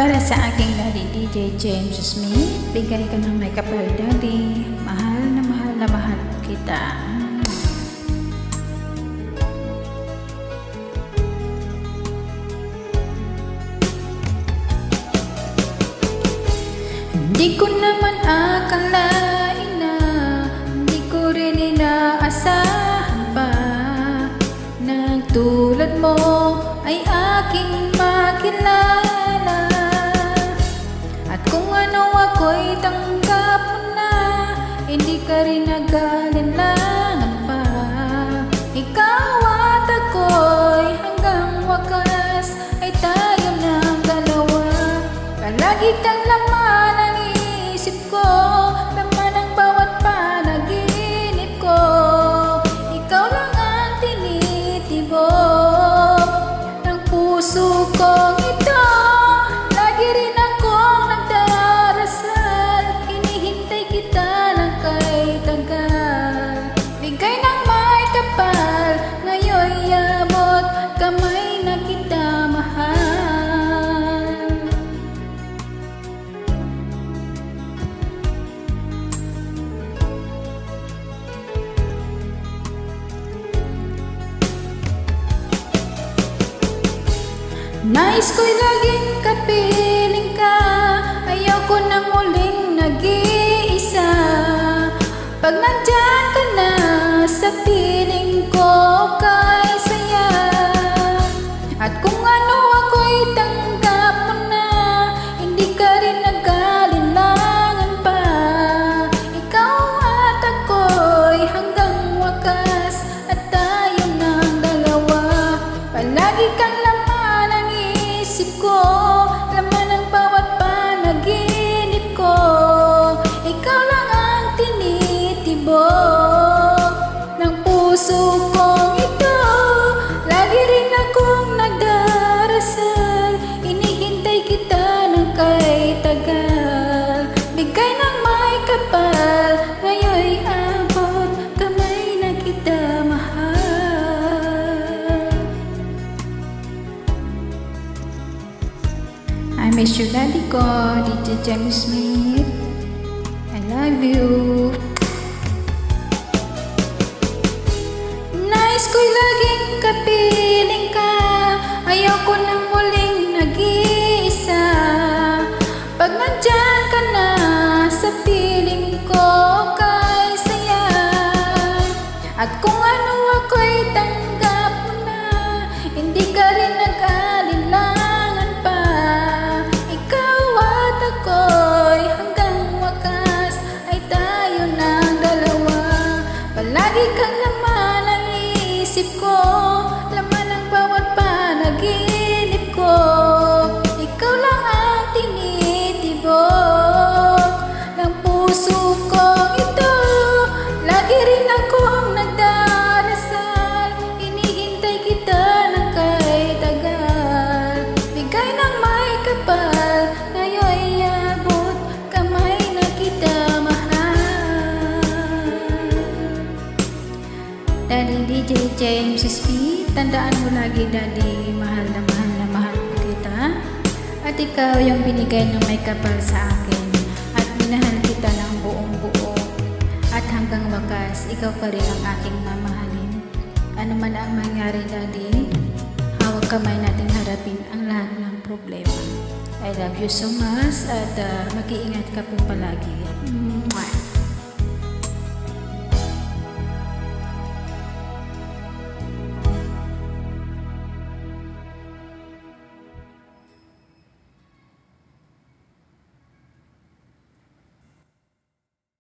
Para sa aking daddy DJ James Smith, bigay ka ng may kapal daddy. Mahal na mahal na mahal kita. Hindi ko naman akalain na Hindi ko rin inaasahan pa Nang tulad mo ay aking makilala ako'y tanggap mo na Hindi ka rin nag-alinlangan pa. Ikaw at ako'y hanggang wakas Ay tayo ng dalawa. Palagi kang laman ang isip ko Laman ang bawat panaginip ko. Ikaw lang ang tinitibok Ng puso kong Nais ko'y laging kapiling ka. Ayoko nang muling nag-iisa. Pag nandyan ka na sa piling ko kay miss you, daddy ko, DJ James Smith. I love you. Palagi kang laman ang isip ko DJ James Speed, tandaan mo lagi Daddy, mahal na mahal na mahal ko kita. At ikaw yung binigay ng may kapal sa akin. At minahal kita ng buong buo. At hanggang wakas, ikaw pa rin ang aking mamahalin. Ano man ang mangyari Daddy, hawag kamay natin harapin ang lahat ng problema. I love you so much at uh, mag-iingat ka po palagi. Mwah!